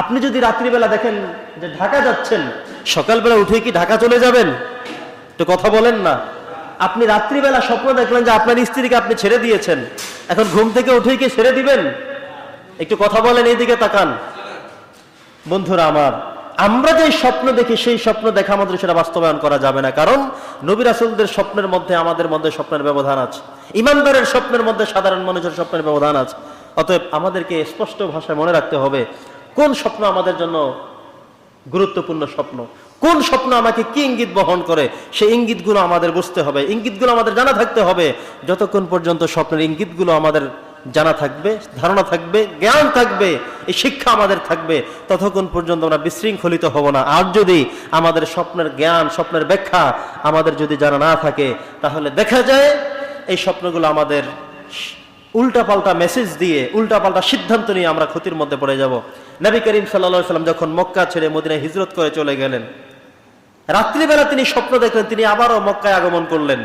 আপনি যদি রাত্রিবেলা দেখেন যে ঢাকা যাচ্ছেন, সকালবেলা উঠে কি ঢাকা চলে যাবেন? তো কথা বলেন না। আপনি রাত্রিবেলা স্বপ্ন দেখলেন যে আপনার স্ত্রীকে আপনি ছেড়ে দিয়েছেন। এখন ঘুম থেকে উঠে কি ছেড়ে দিবেন? একটু কথা বলেন, এইদিকে তাকান। বন্ধুরা আমার, আমরা যে স্বপ্ন দেখি, সেই স্বপ্ন দেখা আমাদের সেটা বাস্তবায়ন করা যাবে না। কারণ নবী রাসুলদের স্বপ্নের মধ্যে, আমাদের মধ্যে স্বপ্নের ব্যবধান আছে। ইমানদারের স্বপ্নের মধ্যে সাধারণ মানুষের স্বপ্নের ব্যবধান আছে। অতএব আমাদেরকে স্পষ্ট ভাষায় মনে রাখতে হবে কোন স্বপ্ন আমাদের জন্য গুরুত্বপূর্ণ স্বপ্ন? কোন স্বপ্ন আমাকে কি ইঙ্গিত বহন করে? সেই ইঙ্গিতগুলো আমাদের বুঝতে হবে। ইঙ্গিতগুলো আমাদের জানা থাকতে হবে। যতক্ষণ পর্যন্ত স্বপ্নের ইঙ্গিতগুলো আমাদের জানা থাকবে, ধারণা থাকবে, জ্ঞান থাকবে, এই শিক্ষা আমাদের থাকবে, ততক্ষণ পর্যন্ত আমরা বিশৃঙ্খলিত হব না। আর যদি আমাদের স্বপ্নের জ্ঞান, স্বপ্নের ব্যাখ্যা আমাদের যদি জানা না থাকে, তাহলে দেখা যায় এই স্বপ্নগুলো আমাদের উল্টাপাল্টা মেসেজ দিয়ে, উল্টাপাল্টা সিদ্ধান্ত নিয়ে আমরা ক্ষতির মধ্যে পড়ে যাব। নবী করিম সাল্লা সাল্লাম যখন মক্কা ছেড়ে মদিনায় হিজরত করে চলে গেলেন, রাত্রিবেলা তিনি স্বপ্ন দেখলেন, তিনি আবারও মক্কায় আগমন করলেন।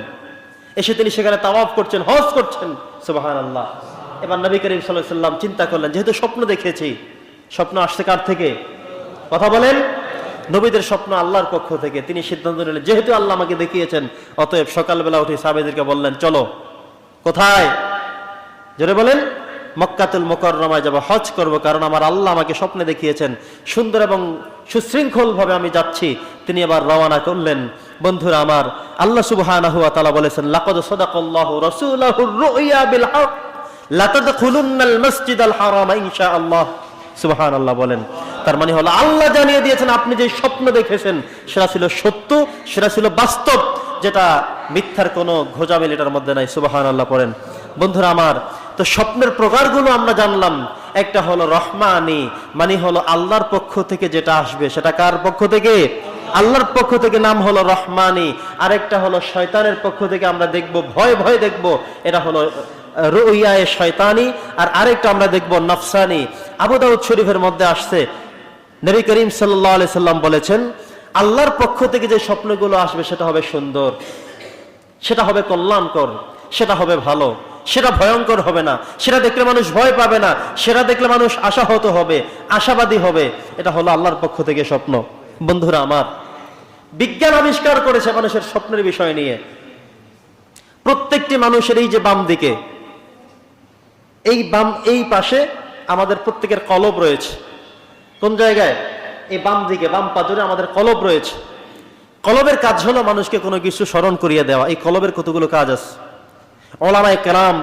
এসে তিনি সেখানে তাওয়াফ করছেন, হজ করছেন। সুবাহান আল্লাহ এবার নবী করিম সাল্লাহ সাল্লাম চিন্তা করলেন, যেহেতু স্বপ্ন দেখেছি, স্বপ্ন আসছে কার থেকে? কথা বলেন। নবীদের স্বপ্ন আল্লাহর পক্ষ থেকে। তিনি সিদ্ধান্ত নিলেন, যেহেতু আল্লাহ আমাকে দেখিয়েছেন, অতএব সকালবেলা উঠে সাবেদেরকে বললেন, চলো, কোথায়? জোরে বলেন, মক্কাতুল মোকররমায় যাব, হজ করব, কারণ আমার আল্লাহ আমাকে স্বপ্নে দেখিয়েছেন। সুন্দর এবং সুশৃঙ্খল ভাবে আমি যাচ্ছি। তিনি আবার রওনা করলেন। বন্ধুরা আমার, আল্লাহ তাআলা বলেছেন, লাকাদ সাদাকাল্লাহু রাসূলাহু রুইয়া বিল হক বলেন। তার মানে হলো, আল্লাহ জানিয়ে দিয়েছেন, আপনি যে স্বপ্ন দেখেছেন, সেটা ছিল সত্য, সেটা ছিল বাস্তব, যেটা মিথ্যার কোনো ঘোজামিল এটার মধ্যে নাই। সুবহানাল্লাহ পড়েন। বন্ধুরা আমার তো স্বপ্নের প্রকারগুলো আমরা জানলাম। একটা হলো রহমানি মানে হলো আল্লাহর পক্ষ থেকে যেটা আসবে, সেটা কার পক্ষ থেকে? আল্লাহর পক্ষ থেকে নাম হলো রহমানি। আরেকটা হলো শয়তানের পক্ষ থেকে আমরা দেখব, ভয় ভয় দেখব, এটা হলো রুইয়ায়ে শয়তানি, আর আরেকটা আমরা দেখব নফসানি। আবু দাউদ শরীফের মধ্যে আসছে। নবী করিম সাল্লাল্লাহু আলাইহি সাল্লাম বলেছেন, আল্লাহর পক্ষ থেকে যে স্বপ্নগুলো আসবে, সেটা হবে সুন্দর, সেটা হবে কল্যাণকর, সেটা হবে ভালো। সেটা ভয়ঙ্কর হবে না। সেটা দেখলে মানুষ ভয় পাবে না। সেটা দেখলে মানুষ আশাহত হবে, আশাবাদী হবে। এটা হলো আল্লাহর পক্ষ থেকে স্বপ্ন। বন্ধুরা আমার, বিজ্ঞান আবিষ্কার করেছে মানুষের স্বপ্নের বিষয় নিয়ে। প্রত্যেকটি মানুষের এই যে বাম দিকে, এই বাম, এই পাশে আমাদের প্রত্যেকের কলব রয়েছে। কোন জায়গায়? এই বাম দিকে, বাম পাজরে আমাদের কলব রয়েছে। কলবের কাজ হলো মানুষকে কোনো কিছু স্মরণ করিয়ে দেওয়া। এই কলবের কতগুলো কাজ আছে? ওলামাই কেরাম,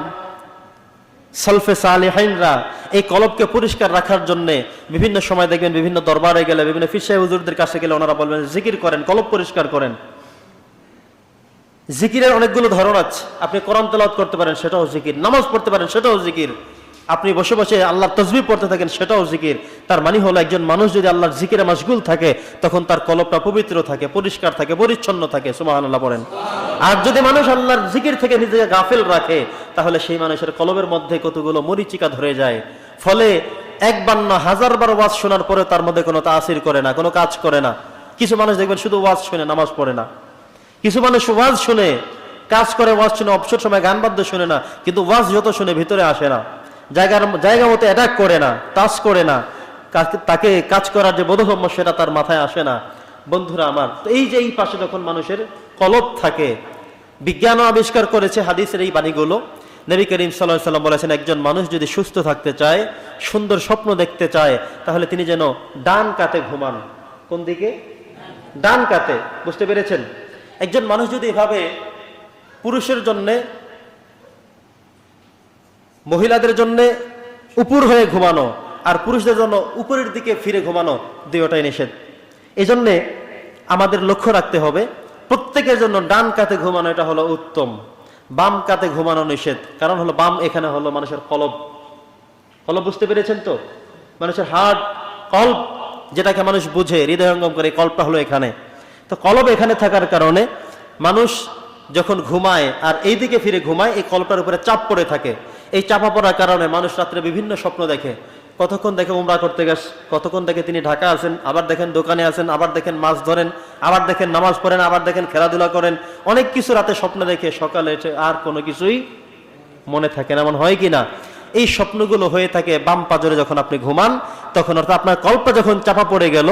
সালফে সালেহাইনরা এই কলবকে পরিষ্কার রাখার জন্য বিভিন্ন সময় দেখবেন বিভিন্ন দরবারে গেলে, বিভিন্ন ফিসাই হুজুরদের কাছে গেলে ওনারা বলবেন, জিকির করেন, কলব পরিষ্কার করেন। জিকিরের অনেকগুলো ধরন আছে। আপনি কোরআন তেলাওয়াত করতে পারেন, সেটাও জিকির। নামাজ পড়তে পারেন, সেটাও জিকির। আপনি বসে বসে আল্লাহর তসবি পড়তে থাকেন, সেটাও জিকির। তার মানে হলো একজন মানুষ যদি আল্লাহর জিকিরে মাসগুল থাকে, তখন তার কলবটা পবিত্র থাকে, পরিষ্কার থাকে, পরিচ্ছন্ন থাকে। সুবহানাল্লাহ পড়েন আর যদি মানুষ আল্লাহর জিকির থেকে নিজেকে গাফেল রাখে, তাহলে সেই মানুষের কলবের মধ্যে কতগুলো মরিচিকা ধরে যায়। ফলে একবার না হাজার বার ওয়াজ শোনার পরে তার মধ্যে কোনো তাসির করে না, কোনো কাজ করে না। কিছু মানুষ দেখবেন শুধু ওয়াজ শুনে, নামাজ পড়ে না। কিছু মানুষ ওয়াজ শুনে, কাজ করে, ওয়াজ শুনে, অবসর সময় গান বাদ্য শুনে না, কিন্তু ওয়াজ যত শুনে ভিতরে আসে না। জায়গার জায়গা মতো অ্যাটাক করে না টাচ করে না। তাকে কাজ করার যে বোধগম্য সেটা তার মাথায় আসে না। বন্ধুরা আমার, তো এই যে এই পাশে যখন মানুষের কলব থাকে, বিজ্ঞানও আবিষ্কার করেছে হাদিসের এই বাণীগুলো। নবী করিম সাল্লাহ সাল্লাম বলেছেন, একজন মানুষ যদি সুস্থ থাকতে চায়, সুন্দর স্বপ্ন দেখতে চায়, তাহলে তিনি যেন ডান কাতে ঘুমান। কোন দিকে? ডান কাতে, বুঝতে পেরেছেন? একজন মানুষ যদি এভাবে পুরুষের জন্যে, মহিলাদের জন্য উপর হয়ে ঘুমানো, আর পুরুষদের জন্য উপরের দিকে ফিরে ঘুমানো, দুইটাই নিষেধ। এই জন্যে আমাদের লক্ষ্য রাখতে হবে, প্রত্যেকের জন্য ডান কাতে ঘুমানো এটা হলো উত্তম, বাম কাতে ঘুমানো নিষেধ। কারণ হলো বাম এখানে হলো মানুষের কলব। কলব বুঝতে পেরেছেন তো? মানুষের হার্ট কল্প, যেটাকে মানুষ বুঝে হৃদয়ঙ্গম করে কল্পটা হলো এখানে। তো কলব এখানে থাকার কারণে মানুষ যখন ঘুমায় আর এই দিকে ফিরে ঘুমায়, এই কলপটার উপরে চাপ পড়ে থাকে। এই চাপা পড়ার কারণে মানুষ রাত্রে বিভিন্ন স্বপ্ন দেখে। কতক্ষণ দেখে উমরা করতে গেছ কতক্ষণ দেখে তিনি ঢাকা আছেন, আবার দেখেন দোকানে আছেন, আবার দেখেন মাছ ধরেন, আবার দেখেন নামাজ পড়েন, আবার দেখেন খেলাধুলা করেন, অনেক কিছু রাতে স্বপ্ন দেখে সকালে এসে আর কোনো কিছুই মনে থাকে না। এমন হয় কি না? এই স্বপ্নগুলো হয়ে থাকে বাম পাজরে যখন আপনি ঘুমান, তখন অর্থাৎ আপনার কল্প যখন চাপা পড়ে গেল,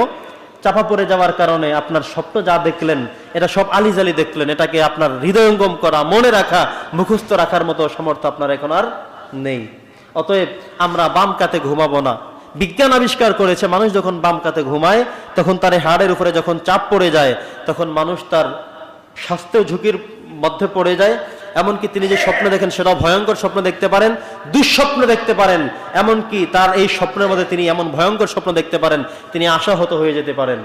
চাপা পড়ে যাওয়ার কারণে আপনার স্বপ্ন যা দেখলেন, এটা সব আলিজালি দেখলেন, এটাকে আপনার হৃদয়ঙ্গম করা, মনে রাখা, মুখস্থ রাখার মতো সামর্থ্য আপনার এখন আর নেই। অতএব আমরা বাম কাতে ঘুমাবো না। বিজ্ঞান আবিষ্কার করেছে, মানুষ যখন বাম কাতে ঘুমায়, তখন তার হাড়ের উপরে যখন চাপ পড়ে যায়, তখন মানুষ তার স্বাস্থ্য ঝুঁকির মধ্যে পড়ে যায়। এমনকি তিনি যে স্বপ্ন দেখেন, সেটাও ভয়ঙ্কর স্বপ্ন দেখতে পারেন, দুঃস্বপ্ন দেখতে পারেন। এমনকি তার এই স্বপ্নের মধ্যে তিনি এমন ভয়ঙ্কর স্বপ্ন দেখতে পারেন, তিনি আশাহত হয়ে যেতে পারেন।